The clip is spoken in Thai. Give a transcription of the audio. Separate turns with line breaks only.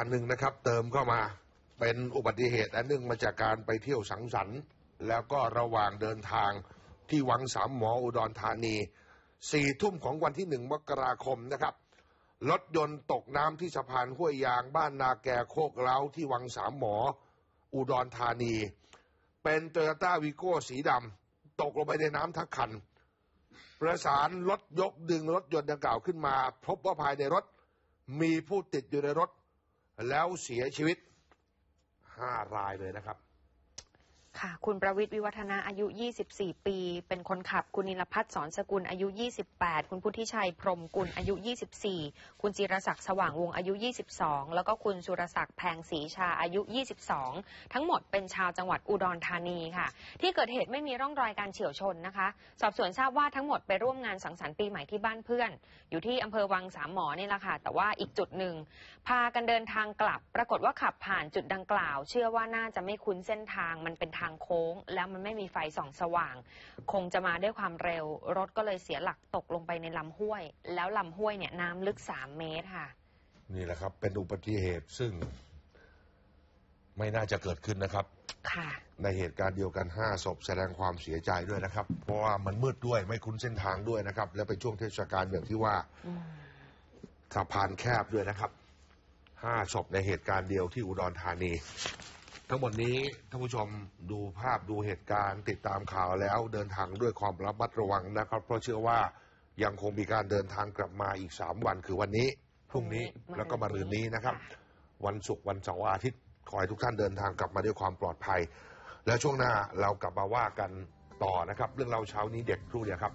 อันหนึ่งนะครับ เติมเข้ามาเป็นอุบัติเหตุอันหนึ่งมาจากการไปเที่ยวสังสรรค์ แล้วก็ระหว่างเดินทางที่วังสามหมออุดรธานีสี่ทุ่มของวันที่หนึ่งมกราคมนะครับรถยนต์ตกน้ำที่สะพานห้วยยางบ้านนาแกโคกเล้าที่วังสามหมอ อุดรธานี เป็นโตโยต้าวีโก้สีดำตกลงไปในน้ำทั้งคัน ประสานรถยกดึงรถยนต์ดังกล่าวขึ้นมา พบว่าภายในรถมีผู้ติดอยู่ในรถ แล้วเสียชีวิตห้ารายเลยนะครับ
ค่ะ คุณประวิทย์วิวัฒนาอายุ 24 ปี เป็นคนขับ คุณนิลพัฒน์สอนสกุลอายุ 28 คุณพุทธิชัยพรมกุลอายุ 24 คุณจิรศักดิ์สว่างวงอายุ 22 แล้วก็คุณสุรศักดิ์แพงศรีชาอายุ 22 ทั้งหมดเป็นชาวจังหวัดอุดรธานีค่ะ ที่เกิดเหตุไม่มีร่องรอยการเฉียวชนนะคะ สอบสวนทราบว่าทั้งหมดไปร่วมงานสังสรรค์ปีใหม่ที่บ้านเพื่อน อยู่ที่อำเภอวังสามหมอนี่แหละค่ะ แต่ว่าอีกจุดหนึ่งพากันเดินทางกลับ ปรากฏว่าขับผ่านจุดดังกล่าว เชื่อว่าน่าจะไม่คุ้นเส้นทางมันเป็นทางโค้ง แล้วมันไม่มีไฟส่องสว่าง คงจะมาด้วยความเร็ว รถก็เลยเสียหลักตกลงไปในลำห้วย แล้วลำห้วยเนี่ยน้ำลึกสามเมตรค่ะ
นี่แหละครับ เป็นอุบัติเหตุซึ่ง ไม่น่าจะเกิดขึ้นนะครับ
ค่ะ
ในเหตุการณ์เดียวกันห้าศพแสดงความเสียใจด้วยนะครับ เพราะว่ามันมืดด้วยไม่คุ้นเส้นทางด้วยนะครับ และเป็นช่วงเทศกาลอย่างที่ว่า
อืม
สะพานแคบด้วยนะครับห้าศพในเหตุการณ์เดียวที่อุดรธานี ทั้งหมดนี้ท่านผู้ชมดูภาพดูเหตุการณ์ติดตามข่าวแล้วเดินทางด้วยความระมัดระวังนะครับ เพราะเชื่อว่ายังคงมีการเดินทางกลับมาอีกสามวันคือวันนี้พรุ่งนี้
พรุ่งนี้
แล้วก็มะรืนนี้นะครับ
ค่ะ
วันศุกร์วันเสาร์อาทิตย์ขอให้ทุกท่านเดินทางกลับมาด้วยความปลอดภัย แล้วช่วงหน้าเรากลับมาว่ากันต่อนะครับ เรื่องเราวเช้านี้เด็กครู่เดียวครับ